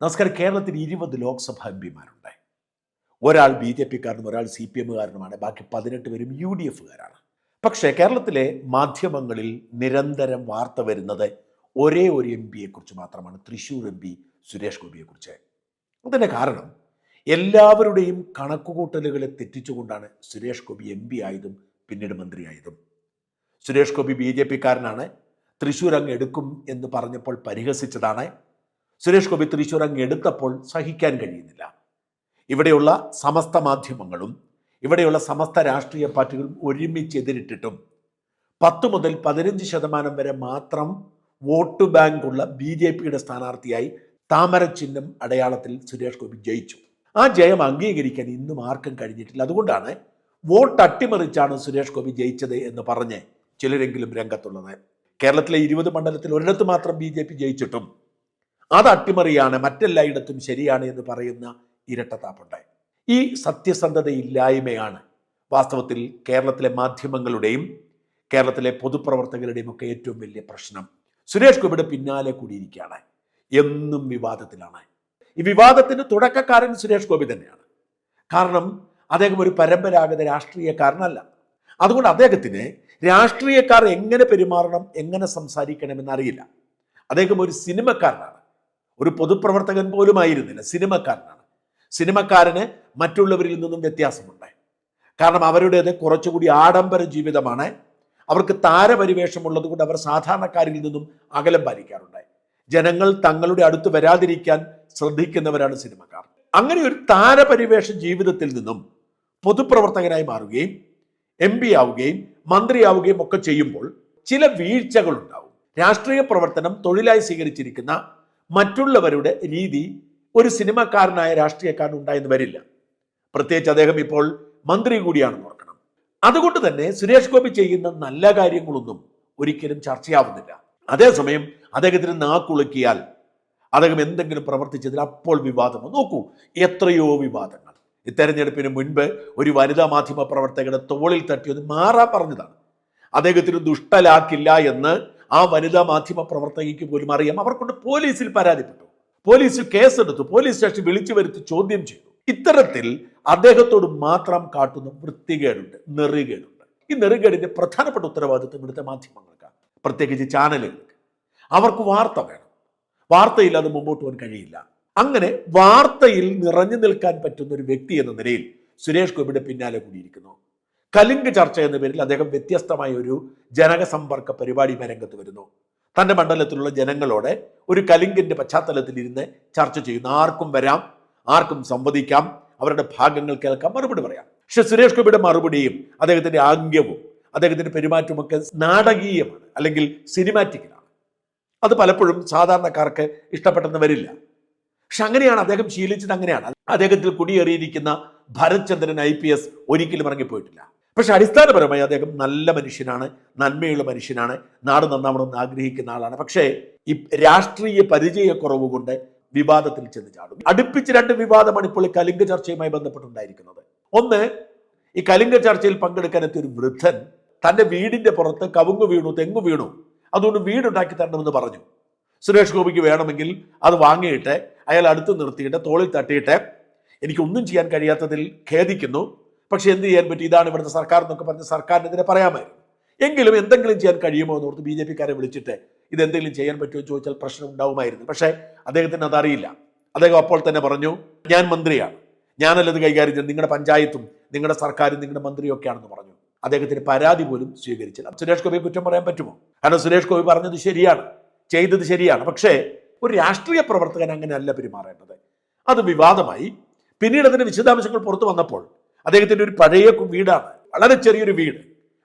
നമസ്കാരം. കേരളത്തിൽ ഇരുപത് ലോക്സഭാ എം പിമാരുണ്ടായി. ഒരാൾ ബി ജെ പിക്കാരനും ഒരാൾ സി പി എമ്മുകാരനുമാണ്. ബാക്കി പതിനെട്ട് പേരും യു ഡി എഫുകാരാണ്. പക്ഷേ കേരളത്തിലെ മാധ്യമങ്ങളിൽ നിരന്തരം വാർത്ത വരുന്നത് ഒരേ ഒരു എം പിയെക്കുറിച്ച് മാത്രമാണ്. തൃശൂർ എം പി സുരേഷ് ഗോപിയെക്കുറിച്ച്. അതിന്റെ കാരണം എല്ലാവരുടെയും കണക്കുകൂട്ടലുകളെ തെറ്റിച്ചുകൊണ്ടാണ് സുരേഷ് ഗോപി എം പി ആയതും പിന്നീട് മന്ത്രിയായതും. സുരേഷ് ഗോപി ബി ജെ പിക്കാരനാണ്. തൃശ്ശൂർ അങ്ങ് എടുക്കും എന്ന് പറഞ്ഞപ്പോൾ പരിഹസിച്ചതാണ് സുരേഷ് ഗോപി തൃശ്ശൂർ അങ്ങ് എടുത്തപ്പോൾ സഹിക്കാൻ കഴിയുന്നില്ല. ഇവിടെയുള്ള സമസ്ത മാധ്യമങ്ങളും ഇവിടെയുള്ള സമസ്ത രാഷ്ട്രീയ പാർട്ടികളും ഒരുമിച്ച് എതിരിട്ടിട്ടും പത്ത് മുതൽ പതിനഞ്ച് ശതമാനം വരെ മാത്രം വോട്ട് ബാങ്കുള്ള ബി ജെ പിയുടെ സ്ഥാനാർത്ഥിയായി താമര ചിഹ്നം അടയാളത്തിൽ സുരേഷ് ഗോപി ജയിച്ചു. ആ ജയം അംഗീകരിക്കാൻ ഇന്നും ആർക്കും കഴിഞ്ഞിട്ടില്ല. അതുകൊണ്ടാണ് വോട്ട് അട്ടിമറിച്ചാണ് സുരേഷ് ഗോപി ജയിച്ചത് എന്ന് പറഞ്ഞ് ചിലരെങ്കിലും രംഗത്തുള്ളത്. കേരളത്തിലെ ഇരുപത് മണ്ഡലത്തിൽ ഒരിടത്ത് മാത്രം ബി ജയിച്ചിട്ടും അത് അട്ടിമറിയാണ് മറ്റെല്ലായിടത്തും ശരിയാണ് എന്ന് പറയുന്ന ഇരട്ടത്താപ്പുണ്ടായി. ഈ സത്യസന്ധതയില്ലായ്മയാണ് വാസ്തവത്തിൽ കേരളത്തിലെ മാധ്യമങ്ങളുടെയും കേരളത്തിലെ പൊതുപ്രവർത്തകരുടെയും ഒക്കെ ഏറ്റവും വലിയ പ്രശ്നം. സുരേഷ് ഗോപിയുടെ പിന്നാലെ കൂടിയിരിക്കുകയാണ്. എന്നും വിവാദത്തിലാണ്. ഈ വിവാദത്തിന് തുടക്കക്കാരൻ സുരേഷ് ഗോപി തന്നെയാണ്. കാരണം അദ്ദേഹം ഒരു പരമ്പരാഗത രാഷ്ട്രീയക്കാരനല്ല. അതുകൊണ്ട് അദ്ദേഹത്തിന് രാഷ്ട്രീയക്കാർ എങ്ങനെ പെരുമാറണം എങ്ങനെ സംസാരിക്കണമെന്ന് അറിയില്ല. അദ്ദേഹം ഒരു സിനിമക്കാരനാണ്. ഒരു പൊതുപ്രവർത്തകൻ പോലും ആയിരുന്നില്ല സിനിമക്കാരനാണ്. സിനിമക്കാരന് മറ്റുള്ളവരിൽ നിന്നും വ്യത്യാസമുണ്ട് കാരണം അവരുടേത് കുറച്ചുകൂടി ആഡംബര ജീവിതമാണ്. അവർക്ക് താരപരിവേഷമുള്ളത് കൊണ്ട് അവർ സാധാരണക്കാരിൽ നിന്നും അകലം പാലിക്കാറുണ്ട് ജനങ്ങൾ തങ്ങളുടെ അടുത്ത് വരാതിരിക്കാൻ ശ്രദ്ധിക്കുന്നവരാണ് സിനിമക്കാർ. അങ്ങനെ ഒരു താരപരിവേഷ ജീവിതത്തിൽ നിന്നും പൊതുപ്രവർത്തകനായി മാറുകയും എം പി ആവുകയും മന്ത്രിയാവുകയും ഒക്കെ ചെയ്യുമ്പോൾ ചില വീഴ്ചകൾ ഉണ്ടാവും രാഷ്ട്രീയ പ്രവർത്തനം തൊഴിലായി സ്വീകരിച്ചിരിക്കുന്ന മറ്റുള്ളവരുടെ രീതി ഒരു സിനിമക്കാരനായ രാഷ്ട്രീയക്കാരൻ ഉണ്ടായെന്ന് വരില്ല. പ്രത്യേകിച്ച് അദ്ദേഹം ഇപ്പോൾ മന്ത്രി കൂടിയാണെന്ന് ഓർക്കണം. അതുകൊണ്ട് തന്നെ സുരേഷ് ഗോപി ചെയ്യുന്ന നല്ല കാര്യങ്ങളൊന്നും ഒരിക്കലും ചർച്ചയാവുന്നില്ല. അതേസമയം അദ്ദേഹത്തിന് നാക്കുളുക്കിയാൽ അദ്ദേഹം എന്തെങ്കിലും പ്രവർത്തിച്ചതിൽ അപ്പോൾ വിവാദം നോക്കൂ എത്രയോ വിവാദങ്ങൾ. തെരഞ്ഞെടുപ്പിന് മുൻപ് ഒരു വനിതാ മാധ്യമ പ്രവർത്തകരുടെ തോളിൽ തട്ടിയത് മാറാ പറഞ്ഞതാണ്. അദ്ദേഹത്തിന് ദുഷ്ടലാക്കില്ല എന്ന് ആ വനിതാ മാധ്യമ പ്രവർത്തകയ്ക്ക് പോലും അറിയാം. അവർക്കൊണ്ട് കൊണ്ട് പോലീസിൽ പരാതിപ്പെട്ടു. പോലീസിൽ കേസെടുത്തു. പോലീസ് സ്റ്റേഷൻ വിളിച്ചു വരുത്തി ചോദ്യം ചെയ്തു. ഇത്തരത്തിൽ അദ്ദേഹത്തോട് മാത്രം കാട്ടുന്ന വൃത്തികേടുണ്ട് നെറുകേടുണ്ട്. ഈ നെറുകേടിന്റെ പ്രധാനപ്പെട്ട ഉത്തരവാദിത്വം ഇവിടുത്തെ മാധ്യമങ്ങൾക്കാണ്. പ്രത്യേകിച്ച് ചാനലുകൾക്ക്. അവർക്ക് വാർത്ത വേണം. വാർത്തയില്ലാതെ മുമ്പോട്ട് പോകാൻ കഴിയില്ല. അങ്ങനെ വാർത്തയിൽ നിറഞ്ഞു നിൽക്കാൻ പറ്റുന്ന ഒരു വ്യക്തി എന്ന നിലയിൽ സുരേഷ് ഗോപിയുടെ പിന്നാലെ കൂടിയിരിക്കുന്നു. കലിംഗ് ചർച്ച എന്ന പേരിൽ അദ്ദേഹം വ്യത്യസ്തമായ ഒരു ജനകസമ്പർക്ക പരിപാടി രംഗത്ത് വരുന്നു. തന്റെ മണ്ഡലത്തിലുള്ള ജനങ്ങളോടെ ഒരു കലിംഗിന്റെ പശ്ചാത്തലത്തിൽ ഇരുന്ന് ചർച്ച ചെയ്യുന്നു. ആർക്കും വരാം ആർക്കും സംവദിക്കാം അവരുടെ ഭാഗങ്ങൾ കേൾക്കാം മറുപടി പറയാം. പക്ഷെ സുരേഷ് ഗോപിയുടെ മറുപടിയും അദ്ദേഹത്തിന്റെ ആംഗ്യവും അദ്ദേഹത്തിന്റെ പെരുമാറ്റമൊക്കെ നാടകീയമാണ് അല്ലെങ്കിൽ സിനിമാറ്റിക്കലാണ് അത് പലപ്പോഴും സാധാരണക്കാർക്ക് ഇഷ്ടപ്പെട്ടെന്ന് വരില്ല. പക്ഷെ അങ്ങനെയാണ് അദ്ദേഹം ശീലിച്ചത് അങ്ങനെയാണ്. അദ്ദേഹത്തിൽ കുടിയേറിയിരിക്കുന്ന ഭരത്ചന്ദ്രൻ ഐ പി എസ് ഒരിക്കലും ഇറങ്ങിപ്പോയിട്ടില്ല. പക്ഷെ അടിസ്ഥാനപരമായി അദ്ദേഹം നല്ല മനുഷ്യനാണ് നന്മയുള്ള മനുഷ്യനാണ് നാട് നന്നാവണമെന്ന് ആഗ്രഹിക്കുന്ന ആളാണ്. പക്ഷേ ഈ രാഷ്ട്രീയ പരിചയക്കുറവ് കൊണ്ട് വിവാദത്തിൽ ചെന്ന് ചാടും. അടുപ്പിച്ച് രണ്ട് വിവാദമാണ് ഇപ്പോൾ ഈ കലിംഗ ചർച്ചയുമായി ബന്ധപ്പെട്ടുണ്ടായിരിക്കുന്നത്. ഒന്ന് ഈ കലിംഗ ചർച്ചയിൽ പങ്കെടുക്കാനെത്തിയ ഒരു വൃദ്ധൻ തന്റെ വീടിന്റെ പുറത്ത് കവുങ്ങ് വീണു തെങ്ങ് വീണു. അതുകൊണ്ട് വീടുണ്ടാക്കി തരണമെന്ന് പറഞ്ഞു. സുരേഷ് ഗോപിക്ക് വേണമെങ്കിൽ അത് വാങ്ങിയിട്ട് അയാൾ അടുത്ത് നിർത്തിയിട്ട് തോളിൽ തട്ടിയിട്ട് എനിക്കൊന്നും ചെയ്യാൻ കഴിയാത്തതിൽ ഖേദിക്കുന്നു. പക്ഷെ എന്ത് ചെയ്യാൻ പറ്റും? ഇതാണ് ഇവിടുത്തെ സർക്കാർ എന്നൊക്കെ പറഞ്ഞ് സർക്കാരിനെതിരെ പറയാമായിരുന്നു. എങ്കിലും എന്തെങ്കിലും ചെയ്യാൻ കഴിയുമോ എന്ന് ഓർത്ത് ബി ജെ പിക്കാരെ വിളിച്ചിട്ട് ഇത് എന്തെങ്കിലും ചെയ്യാൻ പറ്റുമോ എന്ന് ചോദിച്ചാൽ പ്രശ്നം ഉണ്ടാവുമായിരുന്നു. പക്ഷേ അദ്ദേഹത്തിന് അതറിയില്ല. അദ്ദേഹം അപ്പോൾ തന്നെ പറഞ്ഞു ഞാൻ മന്ത്രിയാണ്. ഞാനല്ലത് കൈകാര്യം ചെയ്യുന്നത്. നിങ്ങളുടെ പഞ്ചായത്തും നിങ്ങളുടെ സർക്കാരും നിങ്ങളുടെ മന്ത്രിയും ഒക്കെയാണെന്ന് പറഞ്ഞു. അദ്ദേഹത്തിന് പരാതി പോലും സ്വീകരിച്ചില്ല. സുരേഷ് ഗോപിയെ കുറ്റം പറയാൻ പറ്റുമോ? കാരണം സുരേഷ് ഗോപി പറഞ്ഞത് ശരിയാണ്. ചെയ്തത് ശരിയാണ്. പക്ഷേ ഒരു രാഷ്ട്രീയ പ്രവർത്തകൻ അങ്ങനെയല്ല പെരുമാറേണ്ടത്. അത് വിവാദമായി. പിന്നീട് അതിന്റെ വിശദാംശങ്ങൾ പുറത്തു വന്നപ്പോൾ അദ്ദേഹത്തിന്റെ ഒരു പഴയ വീടാണ്. വളരെ ചെറിയൊരു വീട്.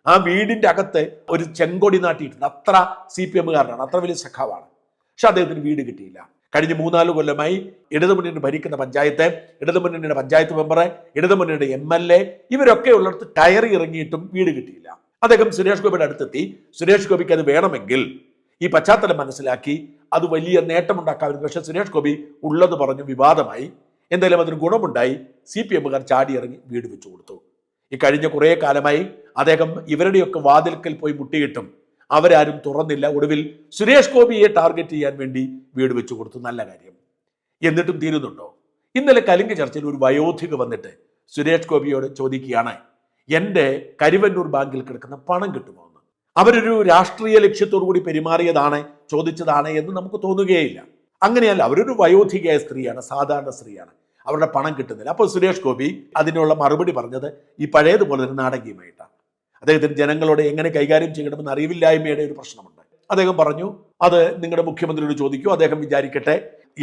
ആ വീടിന്റെ അകത്ത് ഒരു ചെങ്കൊടി നാട്ടിയിട്ടുണ്ട്. അത്ര സി പി എമ്മുകാരനാണ്. അത്ര വലിയ സഖാവാണ്. പക്ഷെ അദ്ദേഹത്തിന് വീട് കിട്ടിയില്ല. കഴിഞ്ഞ മൂന്നാൽ കൊല്ലമായി ഇടതുമുന്നണി ഭരിക്കുന്ന പഞ്ചായത്ത് ഇടതുമുന്നണിയുടെ പഞ്ചായത്ത് മെമ്പർ ഇടതുമുന്നണിയുടെ എം എൽ എ ഇവരൊക്കെ ഉള്ളിടത്ത് ടയറി ഇറങ്ങിയിട്ടും വീട് കിട്ടിയില്ല. അദ്ദേഹം സുരേഷ് ഗോപിയുടെ അടുത്തെത്തി. സുരേഷ് ഗോപിക്ക് അത് വേണമെങ്കിൽ ഈ പശ്ചാത്തലം മനസ്സിലാക്കി അത് വലിയ നേട്ടമുണ്ടാക്കാമായിരുന്നു. പക്ഷെ സുരേഷ് ഗോപി ഉള്ളത് പറഞ്ഞു വിവാദമായി. എന്തായാലും അതിന് ഗുണമുണ്ടായി. സി പി എമ്മുകാർ ചാടിയിറങ്ങി വീട് വെച്ചു കൊടുത്തു. ഈ കഴിഞ്ഞ കുറേ കാലമായി അദ്ദേഹം ഇവരുടെയൊക്കെ വാതിൽക്കൽ പോയി മുട്ടിയിട്ടും അവരാരും തുറന്നില്ല. ഒടുവിൽ സുരേഷ് ഗോപിയെ ടാർഗറ്റ് ചെയ്യാൻ വേണ്ടി വീട് വെച്ചു കൊടുത്തു. നല്ല കാര്യം. എന്നിട്ടും തീരുന്നുണ്ടോ? ഇന്നലെ കലിംഗ ചർച്ചയിൽ ഒരു വയോധിക വന്നിട്ട് സുരേഷ് ഗോപിയോട് ചോദിക്കുകയാണ് എന്റെ കരുവന്നൂർ ബാങ്കിൽ കിടക്കുന്ന പണം കിട്ടുമോ? എന്ന്. അവരൊരു രാഷ്ട്രീയ ലക്ഷ്യത്തോടു കൂടി പെരുമാറിയതാണ് ചോദിച്ചതാണ് എന്ന് നമുക്ക് തോന്നുകയില്ല അങ്ങനെയല്ല അവരൊരു വയോധികയായ സ്ത്രീയാണ് സാധാരണ സ്ത്രീയാണ്. അവരുടെ പണം കിട്ടുന്നില്ല. അപ്പോൾ സുരേഷ് ഗോപി അതിനുള്ള മറുപടി പറഞ്ഞത് ഈ പഴയതുപോലെ തന്നെ നാടകീയമായിട്ടാണ്. അദ്ദേഹത്തിന് ജനങ്ങളോട് എങ്ങനെ കൈകാര്യം ചെയ്യണമെന്ന് അറിവില്ലായ്മയുടെ ഒരു പ്രശ്നമുണ്ട്. അദ്ദേഹം പറഞ്ഞു അത് നിങ്ങളുടെ മുഖ്യമന്ത്രിയോട് ചോദിക്കൂ അദ്ദേഹം വിചാരിക്കട്ടെ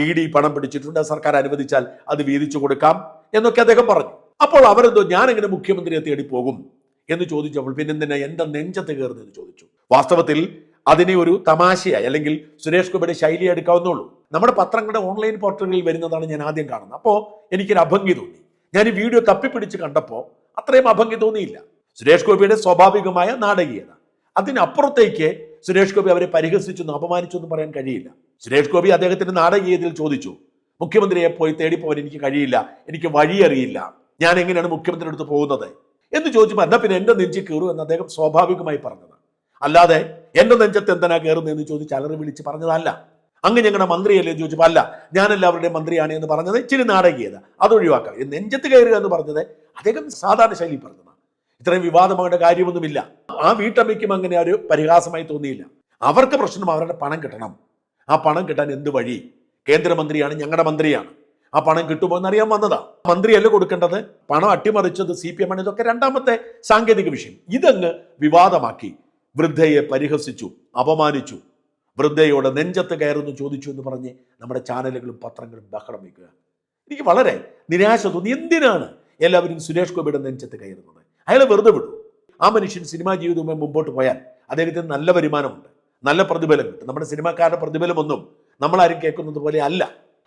ഇ ഡി പണം പിടിച്ചിട്ടുണ്ട് സർക്കാർ അനുവദിച്ചാൽ അത് വീതിച്ചു കൊടുക്കാം എന്നൊക്കെ അദ്ദേഹം പറഞ്ഞു. അപ്പോൾ അവരെന്തോ ഞാൻ എങ്ങനെ മുഖ്യമന്ത്രിയെ തേടി പോകും? എന്ന് ചോദിച്ചപ്പോൾ പിന്നെ എന്തിനാ എന്റെ നെഞ്ചത്ത് കയറുന്നു എന്ന് ചോദിച്ചു. വാസ്തവത്തിൽ അതിനെ ഒരു തമാശയായി അല്ലെങ്കിൽ സുരേഷ് ഗോപിയുടെ ശൈലി എടുക്കാവുന്നുള്ളൂ നമ്മുടെ പത്രങ്ങളുടെ ഓൺലൈൻ പോർട്ടലുകളിൽ വരുന്നതാണ് ഞാൻ ആദ്യം കാണുന്നത്. അപ്പോൾ എനിക്കൊരു അഭംഗി തോന്നി. ഞാൻ ഈ വീഡിയോ തപ്പിപ്പിടിച്ച് കണ്ടപ്പോൾ അത്രയും അഭംഗി തോന്നിയില്ല. സുരേഷ് ഗോപിയുടെ സ്വാഭാവികമായ നാടകീയത. അതിനപ്പുറത്തേക്ക് സുരേഷ് ഗോപി അവരെ പരിഹസിച്ചെന്നും അപമാനിച്ചെന്നും പറയാൻ കഴിയില്ല. സുരേഷ് ഗോപി അദ്ദേഹത്തിന്റെ നാടകീയതയിൽ ചോദിച്ചു മുഖ്യമന്ത്രിയെ പോയി തേടിപ്പോവാൻ എനിക്ക് കഴിയില്ല. എനിക്ക് വഴിയറിയില്ല ഞാൻ എങ്ങനെയാണ് മുഖ്യമന്ത്രിയുടെ അടുത്ത് പോകുന്നത്? എന്ന് ചോദിച്ചപ്പോൾ എന്നാ പിന്നെ എന്റെ നെഞ്ചിൽ കയറൂ എന്ന് അദ്ദേഹം സ്വാഭാവികമായി പറഞ്ഞത്. അല്ലാതെ എന്റെ നെഞ്ചത്ത് എന്തിനാ കയറുന്നത് എന്ന് ചോദിച്ച് അലറി വിളിച്ച് പറഞ്ഞതല്ല. അങ്ങ് ഞങ്ങളുടെ മന്ത്രിയല്ലേ എന്ന് ചോദിച്ചപ്പോൾ അല്ല ഞാൻ എല്ലാവരുടെയും മന്ത്രിയാണ് എന്ന് പറഞ്ഞത് ഇച്ചിരി നാടകീയത. അത് ഒഴിവാക്കാം. നെഞ്ചത്ത് കയറുക എന്ന് പറഞ്ഞത് അദ്ദേഹം സാധാരണ ശൈലി പറഞ്ഞതാണ്. ഇത്രയും വിവാദമാകേണ്ട കാര്യമൊന്നുമില്ല. ആ വീട്ടമ്മയ്ക്കും അങ്ങനെ ഒരു പരിഹാസമായി തോന്നിയില്ല. അവർക്ക് പ്രശ്നം അവരുടെ പണം കിട്ടണം. ആ പണം കിട്ടാൻ എന്ത് വഴി? കേന്ദ്രമന്ത്രിയാണ് ഞങ്ങളുടെ മന്ത്രിയാണ്. ആ പണം കിട്ടുമോ എന്നറിയാൻ വന്നതാ. മന്ത്രിയല്ല കൊടുക്കേണ്ടത്? പണം അട്ടിമറിച്ചത് സി പി എം ആണ് ഇതൊക്കെ രണ്ടാമത്തെ സാങ്കേതിക വിഷയം. ഇതങ്ങ് വിവാദമാക്കി വൃദ്ധയെ പരിഹസിച്ചു അപമാനിച്ചു. വൃദ്ധയോട് നെഞ്ചത്ത് കയറുന്നു ചോദിച്ചു എന്ന് പറഞ്ഞ് നമ്മുടെ ചാനലുകളും പത്രങ്ങളും ബഹളം വയ്ക്കുക. എനിക്ക് വളരെ നിരാശ തോന്നി. എന്തിനാണ് എല്ലാവരും സുരേഷ് ഗോപിയുടെ നെഞ്ചത്ത് കയറുന്നത്? അയാളെ വെറുതെ വിടും. ആ മനുഷ്യൻ സിനിമാ ജീവിതവുമായി മുമ്പോട്ട് പോയാൽ അദ്ദേഹത്തിന് നല്ല വരുമാനമുണ്ട് നല്ല പ്രതിഫലം കിട്ടും. നമ്മുടെ സിനിമാക്കാരുടെ പ്രതിഫലമൊന്നും നമ്മളാരും കേൾക്കുന്നത് പോലെ അല്ല.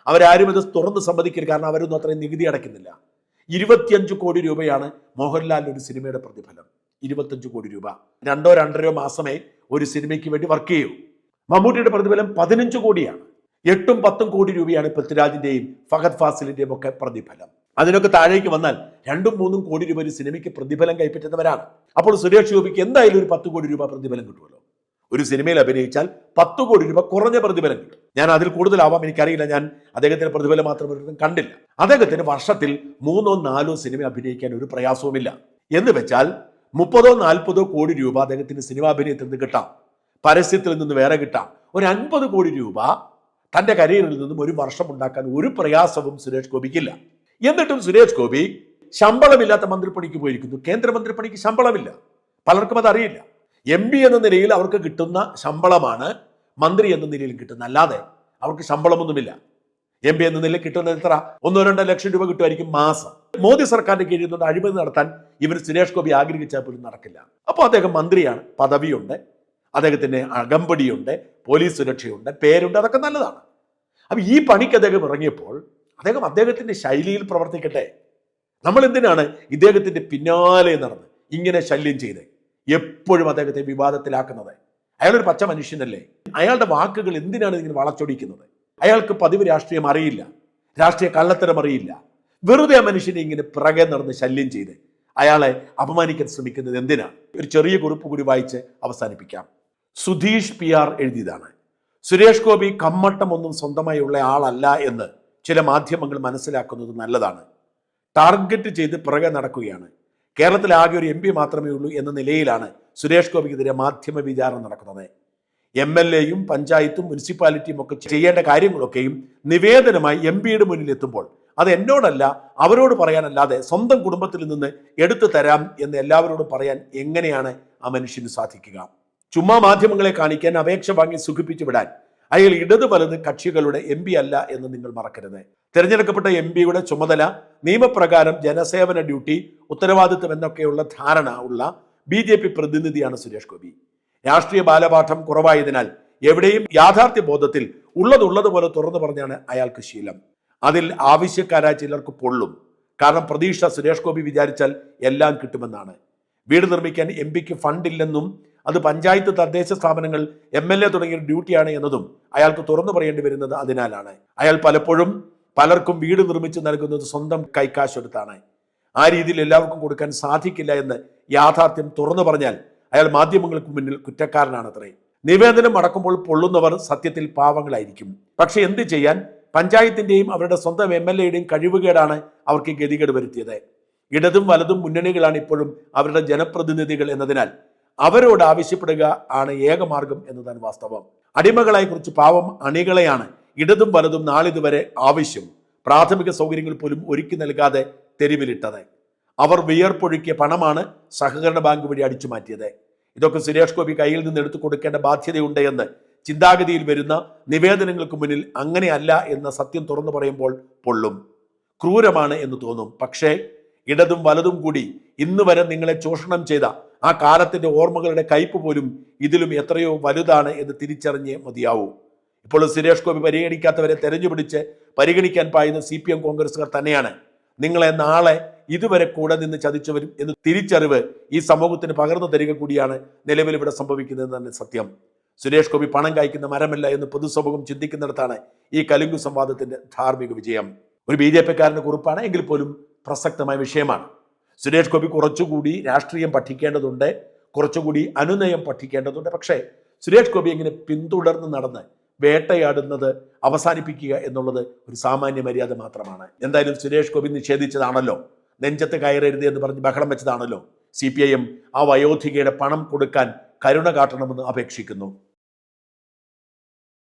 അവരാരും ഇത് തുറന്ന് സമ്മതിക്കരുത്. കാരണം അവരൊന്നും അത്രയും നികുതി അടയ്ക്കുന്നില്ല. ഇരുപത്തിയഞ്ച് കോടി രൂപയാണ് മോഹൻലാൽ ഒരു സിനിമയുടെ പ്രതിഫലം. ഇരുപത്തഞ്ച് കോടി രൂപ. രണ്ടോ രണ്ടരയോ മാസമേ ഒരു സിനിമയ്ക്ക് വേണ്ടി വർക്ക് ചെയ്യൂ. മമ്മൂട്ടിയുടെ പ്രതിഫലം പതിനഞ്ച് കോടിയാണ്. എട്ടും പത്തും കോടി രൂപയാണ് പൃഥ്വിരാജിന്റെയും ഫഹദ് ഫാസിലിന്റെയും ഒക്കെ പ്രതിഫലം. അതിനൊക്കെ താഴേക്ക് വന്നാൽ രണ്ടും മൂന്നും കോടി രൂപ ഒരു സിനിമയ്ക്ക് പ്രതിഫലം കൈപ്പറ്റുന്നവരാണ്. അപ്പോൾ സുരേഷ് ഗോപിക്ക് എന്തായാലും ഒരു പത്ത് കോടി രൂപ പ്രതിഫലം കിട്ടുമല്ലോ? ഒരു സിനിമയിൽ അഭിനയിച്ചാൽ പത്ത് കോടി രൂപ കുറഞ്ഞ പ്രതിഫലം കിട്ടും. ഞാൻ അതിൽ കൂടുതലാവാം. എനിക്കറിയില്ല ഞാൻ അദ്ദേഹത്തിന്റെ പ്രതിഫലം മാത്രം കണ്ടില്ല. അദ്ദേഹത്തിന് വർഷത്തിൽ മൂന്നോ നാലോ സിനിമ അഭിനയിക്കാൻ ഒരു പ്രയാസവുമില്ല. എന്ന് വെച്ചാൽ മുപ്പതോ നാൽപ്പതോ കോടി രൂപ അദ്ദേഹത്തിന് സിനിമാഭിനയത്തിൽ നിന്ന് കിട്ടാം. പരസ്യത്തിൽ നിന്ന് വേറെ കിട്ടാം. ഒരു അൻപത് കോടി രൂപ തന്റെ കരിയറിൽ നിന്നും ഒരു വർഷം ഉണ്ടാക്കാൻ ഒരു പ്രയാസവും സുരേഷ് ഗോപിക്കില്ല. എന്നിട്ടും സുരേഷ് ഗോപി ശമ്പളമില്ലാത്ത മന്ത്രിപ്പണിക്ക് പോയിരിക്കുന്നു. കേന്ദ്രമന്ത്രിപ്പണിക്ക് ശമ്പളമില്ല. പലർക്കും അതറിയില്ല. എം പി എന്ന നിലയിൽ അവർക്ക് കിട്ടുന്ന ശമ്പളമാണ് മന്ത്രി എന്ന നിലയിൽ കിട്ടുന്ന അല്ലാതെ അവർക്ക് ശമ്പളമൊന്നുമില്ല. എം പി എന്ന നിലയിൽ കിട്ടുന്നത് എത്ര? ഒന്നോ രണ്ടോ ലക്ഷം രൂപ കിട്ടുമായിരിക്കും മാസം. മോദി സർക്കാരിന്റെ കീഴിൽ നിന്ന് അഴിമതി നടത്താൻ ഇവർ സുരേഷ് ഗോപി ആഗ്രഹിച്ചാൽ പോലും നടക്കില്ല. അപ്പോൾ അദ്ദേഹം മന്ത്രിയാണ് പദവിയുണ്ട്. അദ്ദേഹത്തിന് അകമ്പടിയുണ്ട് പോലീസ് സുരക്ഷയുണ്ട് പേരുണ്ട് അതൊക്കെ നല്ലതാണ്. അപ്പം ഈ പണിക്ക് അദ്ദേഹം ഇറങ്ങിയപ്പോൾ അദ്ദേഹം അദ്ദേഹത്തിന്റെ ശൈലിയിൽ പ്രവർത്തിക്കട്ടെ. നമ്മൾ എന്തിനാണ് ഇദ്ദേഹത്തിന്റെ പിന്നാലെ നടന്ന് ഇങ്ങനെ ശല്യം ചെയ്ത്? എപ്പോഴും അദ്ദേഹത്തെ വിവാദത്തിലാക്കുന്നത്. അയാളൊരു പച്ച മനുഷ്യനല്ലേ? അയാളുടെ വാക്കുകൾ എന്തിനാണ് ഇങ്ങനെ വളച്ചൊടിക്കുന്നത്? അയാൾക്ക് പതിവ് രാഷ്ട്രീയം അറിയില്ല രാഷ്ട്രീയ കള്ളത്തരം അറിയില്ല. വെറുതെ ആ മനുഷ്യനെ ഇങ്ങനെ പിറകെ നടന്ന് ശല്യം ചെയ്ത്. അയാളെ അപമാനിക്കാൻ ശ്രമിക്കുന്നത് എന്തിനാണ്? ഒരു ചെറിയ കുറിപ്പ് കൂടി വായിച്ച് അവസാനിപ്പിക്കാം. സുധീഷ് പി ആർ എഴുതിയതാണ്. സുരേഷ് ഗോപി കമ്മട്ടം ഒന്നും സ്വന്തമായി ഉള്ള ആളല്ല എന്ന് ചില മാധ്യമങ്ങൾ മനസ്സിലാക്കുന്നത് നല്ലതാണ്. ടാർഗറ്റ് ചെയ്ത് പിറകെ നടക്കുകയാണ്. കേരളത്തിൽ ആകെ ഒരു എം പി മാത്രമേ ഉള്ളൂ എന്ന നിലയിലാണ് സുരേഷ് ഗോപിക്കെതിരെ മാധ്യമ വിചാരണ നടക്കുന്നത്. എം എൽ എയും പഞ്ചായത്തും മുനിസിപ്പാലിറ്റിയും ഒക്കെ ചെയ്യേണ്ട കാര്യങ്ങളൊക്കെയും നിവേദനമായി എം പിയുടെ മുന്നിൽ എത്തുമ്പോൾ അത് എന്നോടല്ല അവരോട് പറയാനല്ലാതെ സ്വന്തം കുടുംബത്തിൽ നിന്ന് എടുത്തു തരാം എന്ന് എല്ലാവരോടും പറയാൻ എങ്ങനെയാണ് ആ മനുഷ്യന് സാധിക്കുക? ചുമ്മാ മാധ്യമങ്ങളെ കാണിക്കാൻ അപേക്ഷ വാങ്ങി സുഖിപ്പിച്ചു വിടാൻ. അയാൾ ഇടത് വലത് കക്ഷികളുടെ എം പി അല്ല എന്ന് നിങ്ങൾ മറക്കരുത്. തിരഞ്ഞെടുക്കപ്പെട്ട എം പിയുടെ ചുമതല നിയമപ്രകാരം ജനസേവന ഡ്യൂട്ടി ഉത്തരവാദിത്വം എന്നൊക്കെയുള്ള ധാരണ ഉള്ള ബി ജെ പി പ്രതിനിധിയാണ് സുരേഷ് ഗോപി. രാഷ്ട്രീയ ബാലപാഠം കുറവായതിനാൽ എവിടെയും യാഥാർത്ഥ്യ ബോധത്തിൽ ഉള്ളതുള്ളതുപോലെ തുറന്നു പറഞ്ഞാണ് അയാൾക്ക് ശീലം. അതിൽ ആവശ്യക്കാരായ ചിലർക്ക് പൊള്ളും. കാരണം പ്രതീക്ഷ സുരേഷ് ഗോപി വിചാരിച്ചാൽ എല്ലാം കിട്ടുമെന്നാണ്. വീട് നിർമ്മിക്കാൻ എം പിക്ക് ഫണ്ടില്ലെന്നും അത് പഞ്ചായത്ത് തദ്ദേശ സ്ഥാപനങ്ങൾ എം എൽ എ തുടങ്ങിയ ഡ്യൂട്ടിയാണ് എന്നതും അയാൾക്ക് തുറന്നു പറയേണ്ടി വരുന്നത് അതിനാലാണ്. അയാൾ പലപ്പോഴും പലർക്കും വീട് നിർമ്മിച്ച് നൽകുന്നത് സ്വന്തം കൈക്കാശെടുത്താണ് ആ രീതിയിൽ എല്ലാവർക്കും കൊടുക്കാൻ സാധിക്കില്ല എന്ന് യാഥാർത്ഥ്യം തുറന്നു പറഞ്ഞാൽ അയാൾ മാധ്യമങ്ങൾക്ക് മുന്നിൽ കുറ്റക്കാരനാണത്രേ. നിവേദനം അടക്കുമ്പോൾ പൊള്ളുന്നവർ സത്യത്തിൽ പാവങ്ങളായിരിക്കും. പക്ഷെ എന്ത് ചെയ്യാൻ? പഞ്ചായത്തിന്റെയും അവരുടെ സ്വന്തം എം എൽ എയുടെയും കഴിവുകേടാണ് അവർക്ക് ഗതികേട് വരുത്തിയത്. ഇടതും വലതും മുന്നണികളാണ് ഇപ്പോഴും അവരുടെ ജനപ്രതിനിധികൾ എന്നതിനാൽ അവരോട് ആവശ്യപ്പെടുക ആണ് ഏകമാർഗം എന്നതാണ് വാസ്തവം. അടിമകളെ കുറിച്ച് പാവം അണികളെയാണ് ഇടതും വലതും നാളിതുവരെ ആവശ്യം പ്രാഥമിക സൗകര്യങ്ങൾ പോലും ഒരുക്കി നൽകാതെ തെരുവിലിട്ടത്. അവർ വിയർപ്പൊഴുക്കിയ പണമാണ് സഹകരണ ബാങ്ക് വഴി അടിച്ചു മാറ്റിയത്. ഇതൊക്കെ സുരേഷ് ഗോപി കയ്യിൽ നിന്ന് എടുത്തു കൊടുക്കേണ്ട ബാധ്യതയുണ്ട് എന്ന് ചിന്താഗതിയിൽ വരുന്ന നിവേദനങ്ങൾക്ക് മുന്നിൽ അങ്ങനെയല്ല എന്ന സത്യം തുറന്നു പറയുമ്പോൾ പൊള്ളും. ക്രൂരമാണ് എന്ന് തോന്നും. പക്ഷേ ഇടതും വലതും കൂടി ഇന്ന് വരെ നിങ്ങളെ ചൂഷണം ചെയ്ത ആ കാലത്തിന്റെ ഓർമ്മകളുടെ കയ്പ് പോലും ഇതിലും എത്രയോ വലുതാണ് എന്ന് തിരിച്ചറിഞ്ഞേ മതിയാവൂ. ഇപ്പോൾ സുരേഷ് ഗോപി പരിഗണിക്കാത്തവരെ തെരഞ്ഞുപിടിച്ച് പരിഗണിക്കാൻ പായുന്ന സി പി എം കോൺഗ്രസുകാർ തന്നെയാണ്. നിങ്ങളെ നാളെ ഇതുവരെ കൂടെ നിന്ന് ചതിച്ചവരും എന്ന് തിരിച്ചറിവ് ഈ സമൂഹത്തിന് പകർന്നു തരിക കൂടിയാണ് നിലവിൽ ഇവിടെ സംഭവിക്കുന്നത് തന്നെ സത്യം. സുരേഷ് ഗോപി പണം കായ്ക്കുന്ന മരമല്ല എന്ന് പൊതുസമൂഹം ചിന്തിക്കുന്നിടത്താണ് ഈ കലുങ്കു സംവാദത്തിന്റെ ധാർമ്മിക വിജയം. ഒരു ബി ജെ പിക്കാരന്റെ കുറിപ്പാണ് എങ്കിൽ പോലും പ്രസക്തമായ വിഷയമാണ്. സുരേഷ് ഗോപി കുറച്ചുകൂടി രാഷ്ട്രീയം പഠിക്കേണ്ടതുണ്ട് കുറച്ചുകൂടി അനുനയം പഠിക്കേണ്ടതുണ്ട്. പക്ഷേ സുരേഷ് ഗോപി എങ്ങനെ പിന്തുടർന്ന് നടന്ന് വേട്ടയാടുന്നത് അവസാനിപ്പിക്കുക എന്നുള്ളത് ഒരു സാമാന്യ മര്യാദ മാത്രമാണ്. എന്തായാലും സുരേഷ് ഗോപി നിഷേധിച്ചതാണല്ലോ. നെഞ്ചത്ത് കയറരുത് എന്ന് പറഞ്ഞ് ബഹളം വെച്ചതാണല്ലോ. സി പി ഐ എം ആ വയോധികയുടെ പണം കൊടുക്കാൻ കരുണ കാട്ടണമെന്ന് അപേക്ഷിക്കുന്നു.